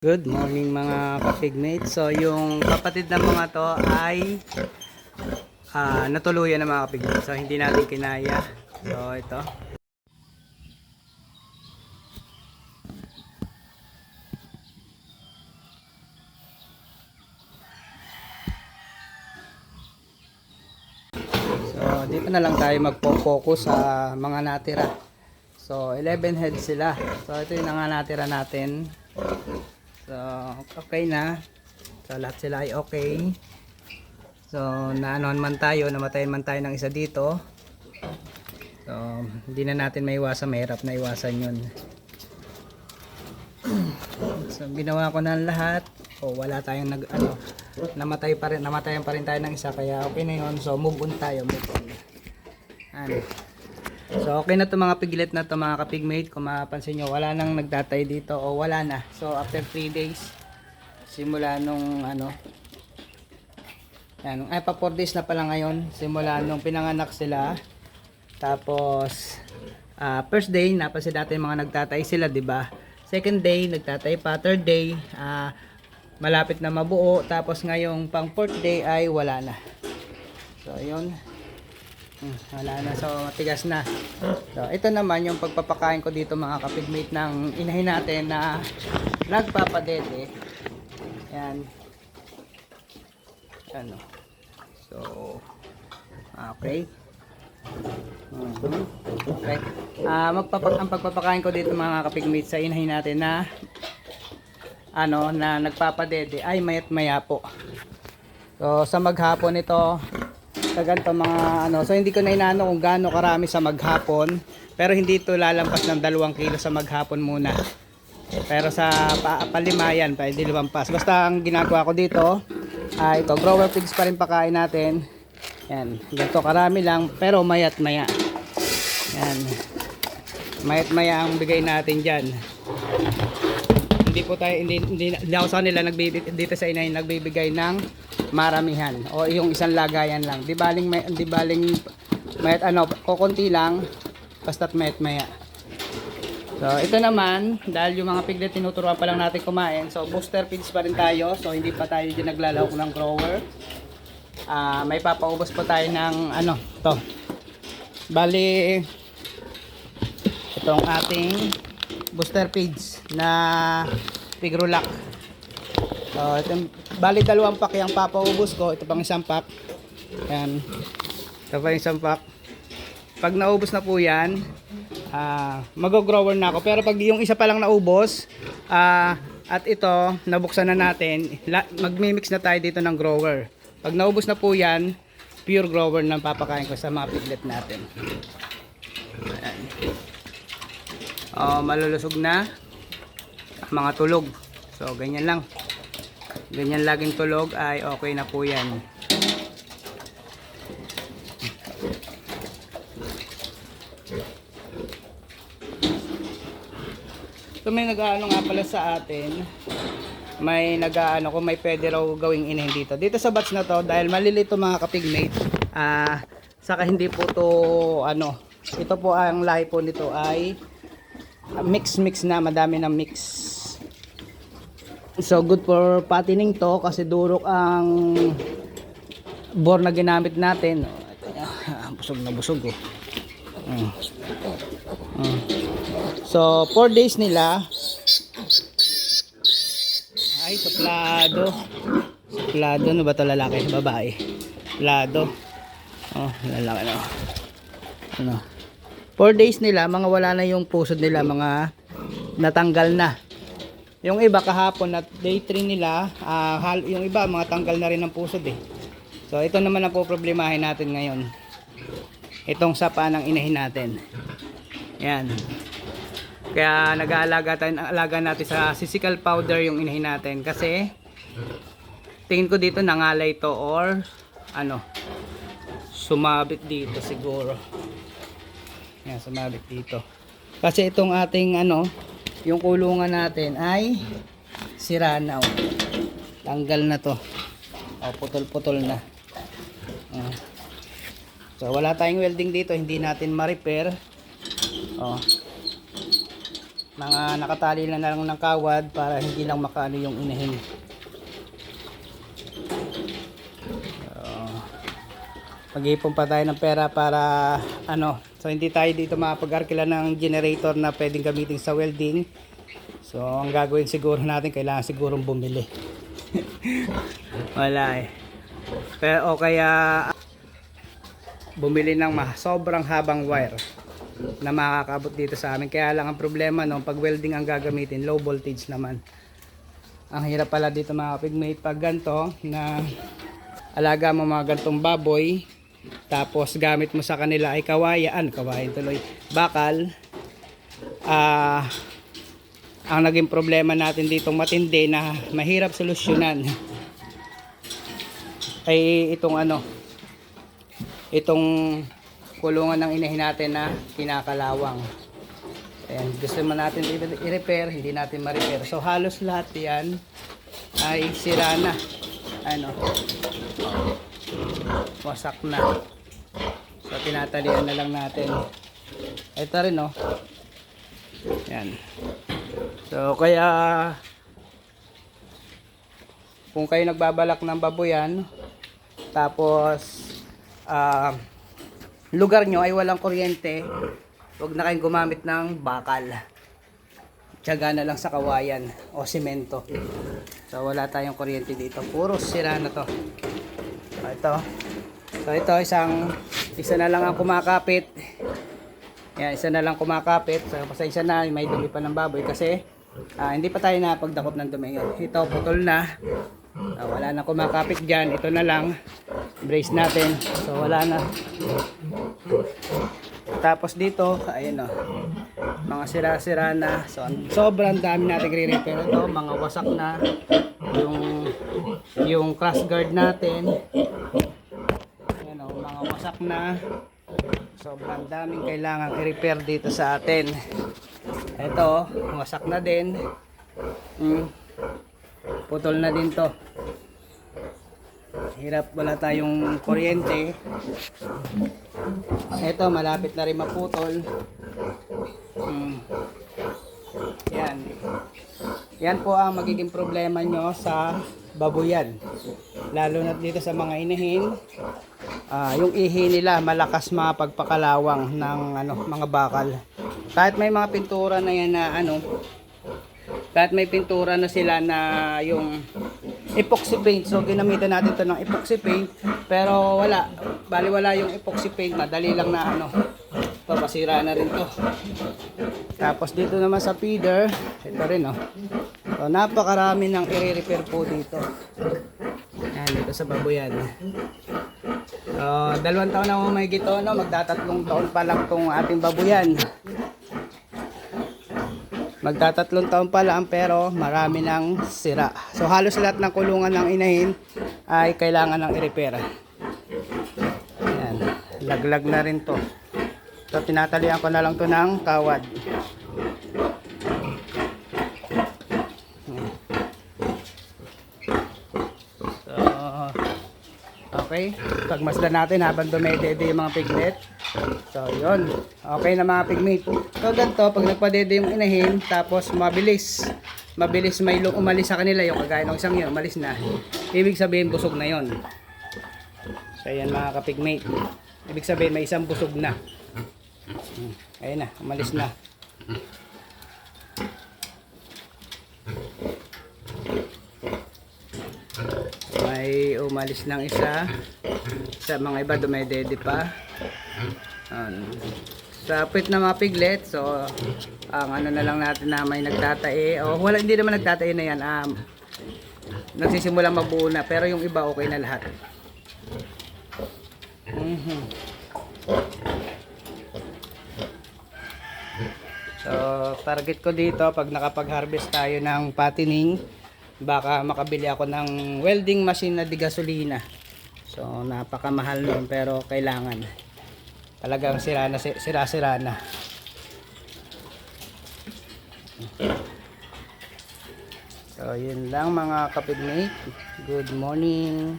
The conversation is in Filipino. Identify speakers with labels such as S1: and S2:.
S1: Good morning mga kapigmates. So yung kapatid ng mga to ay ah, natuluyan ng mga kapigmates. So hindi natin kinaya. So ito. So dito na lang tayo magpo-focus sa mga natira. So 11 heads sila. So ito yung mga natira natin. So, okay na. So, lahat sila ay okay. So, naanoan man tayo, namatayin man tayo ng isa dito. So, hindi na natin maiwasan, mahirap na iwasan yun. So, ginawa ko na lahat. O, wala tayong nag, ano, namatay pa rin, namatayan pa rin tayo ng isa, kaya okay na yun. So, move on tayo, move on. Ano. So okay na to mga piglet na to mga kapigmate. Kung mapapansin nyo, wala nang nagtatay dito o wala na. So after 3 days, simula nung ano, yan, ay pa 4 days na pala ngayon. Simula nung pinanganak sila. Tapos, ah, first day, napansin natin mga nagtatay sila, di ba? Second day, nagtatay pa. Third day, ah, malapit na mabuo. Tapos ngayong pang fourth day ay wala na. So, yun. Hmm, wala na. So, matigas na. So, ito naman yung pagpapakain ko dito mga kapigmate ng inahin natin na nagpapadede. Yan. Ano. So, okay. Mhm. Okay. Ah, magpapak ang pagpapakain ko dito mga kapigmate sa inahin natin na ano na nagpapadede ay mayat maya po. So, sa maghapon ito, sa ganito mga ano. So hindi ko na inaano kung gaano karami sa maghapon. Pero hindi ito lalampas ng dalawang kilo sa maghapon muna. Pero sa pa, palimayan, pa hindi lumampas. Basta ang ginagawa ko dito, ay ito, grower pigs pa rin pakain natin. Yan, ganito karami lang, pero mayat maya. Yan. Mayat maya ang bigay natin dyan. Hindi po tayo, hindi, hindi, hindi ako sa kanila nagbibigay, dito sa inay nagbibigay ng maramihan o yung isang lagayan lang. Di baling may di baling may ano, kokonti lang basta't mayat maya. So, ito naman, dahil yung mga piglet tinuturuan pa lang natin kumain, so booster feeds pa rin tayo. So, hindi pa tayo din naglalahok ng grower. Ah, may papaubos po tayo ng ano, to. Bali, itong ating booster feeds na pigrulac. So, ito, bali dalawang pack yung papaubos ko. Ito pang isang pack. Ayan. Ito pa yung isang pack. Pag naubos na po yan, ah mag-grower na ako. Pero pag yung isa pa lang naubos, ah at ito, nabuksan na natin, magmi-mix na tayo dito ng grower. Pag naubos na po yan, pure grower na papakain ko sa mga piglet natin. Ayan. Oh, malulusog na mga tulog. So, ganyan lang. Ganyan laging tulog ay okay na po yan. So may nag-aano nga pala sa atin. May nag-aano kung may pwede raw gawing inahin dito. Dito sa batch na to dahil malilito mga kapigmate. Ah, saka hindi po to ano, ito po ang lahi po nito ay mix mix na madami ng mix. So good for patining to kasi durok ang bore na ginamit natin. Oh, ito. Ah, busog na busog eh. Mm. Mm. So 4 days nila ay suplado. Suplado ano ba to lalaki? Babae. Suplado. Oh, lalaki na. Ano? 4 days nila, mga wala na yung pusod nila, mga natanggal na. Yung iba kahapon at day 3 nila, hal- yung iba mga tanggal na rin ang pusod eh. So ito naman ang po problemahin natin ngayon. Itong sapa ng inahin natin. Yan. Kaya nag-aalaga tayo, alaga natin sa sisical powder yung inahin natin kasi tingin ko dito nangalay to or ano sumabit dito siguro. Yan, sumabit dito. Kasi itong ating ano, yung kulungan natin ay sira na. Oh. Tanggal na to. Oh, putol-putol na. Oh. So wala tayong welding dito, hindi natin ma-repair. Oh. mga nakatali na lang ng kawad para hindi lang makaano yung inahin. Mag-ipon pa tayo ng pera para ano, so hindi tayo dito makapag-arkila ng generator na pwedeng gamitin sa welding. So, ang gagawin siguro natin, kailangan sigurong bumili. Wala eh. Pero o kaya bumili ng sobrang habang wire na makakabot dito sa amin. Kaya lang ang problema no, pag welding ang gagamitin, low voltage naman. Ang hirap pala dito mga pigmate pag ganito na alaga mo mga gantong baboy tapos gamit mo sa kanila ay kawayan, kawayan tuloy, bakal. Ah ang naging problema natin ditong matindi na mahirap solusyonan ay itong ano itong kulungan ng inahin natin na kinakalawang Ayan, gusto man natin i-repair, hindi natin ma-repair. So halos lahat yan ay sira na. Ano? Wasak na. So tinatalian na lang natin. Ito rin oh. Yan. So kaya kung kayo nagbabalak ng baboyan tapos ah lugar nyo ay walang kuryente huwag na kayong gumamit ng bakal tiyaga na lang sa kawayan o simento so wala tayong kuryente dito puro sira na to ito so ito isang isa na lang ang kumakapit. Yan isa na lang kumakapit. So pasensya na may dumi pa ng baboy kasi ah, hindi pa tayo napagdakop ng dumi. Ito putol na. Ah, wala na kumakapit dyan. Ito na lang brace natin. So wala na. Tapos dito ayun o mga sira-sira na. So ang- sobrang dami natin re-repair ito mga wasak na. Yung yung crash guard natin wasak na. Sobrang daming kailangan i-repair dito sa atin. Ito wasak na din. Mm. putol na din to. Hirap wala tayong kuryente. Ito malapit na rin maputol. Hmm. yan. Yan po ang magiging problema nyo sa babuyan. Lalo na dito sa mga inahin Ah, yung ihi nila malakas mga pagpakalawang ng ano mga bakal kahit may mga pintura na yan na ano kahit may pintura na sila na yung epoxy paint. So ginamitan natin to ng epoxy paint. Pero wala. Bali wala yung epoxy paint. Madali lang na ano. Papasira na rin to. Tapos dito naman sa feeder. Ito rin oh. So napakarami ng i-repair po dito. Yan dito sa baboyan. So, dalawang taon na ako may gito, no? magdatatlong taon pa lang tong ating babuyan. Magtatatlong taon pa lang pero marami ng sira. So halos lahat ng kulungan ng inahin ay kailangan ng i-repair. Ayan. Laglag na rin to. So tinatalian ko na lang to ng kawad. So, okay. Pagmasdan natin habang dumedede yung mga piglet. So, yun. Okay na mga pigmate. So, ganito, pag nagpadede yung inahin, tapos mabilis, mabilis may umalis sa kanila yung kagaya ng isang yun, umalis na. Ibig sabihin, busog na yon. So, yan mga kapigmate. Ibig sabihin, may isang busog na. Hmm, Ayun na, umalis na. May umalis ng isa. Sa mga iba, dumedede pa. Ano. Sa na mga piglet, so ang ano na lang natin na may nagtatae o wala hindi naman nagtatae na yan. Um, nagsisimula mabuo na pero yung iba okay na lahat. Mhm. So, target ko dito pag nakapag-harvest tayo ng patining, baka makabili ako ng welding machine na di gasolina. So, napakamahal nun pero kailangan. Talagang sira na sira sira na. So, yun lang mga kapitmate. Good morning.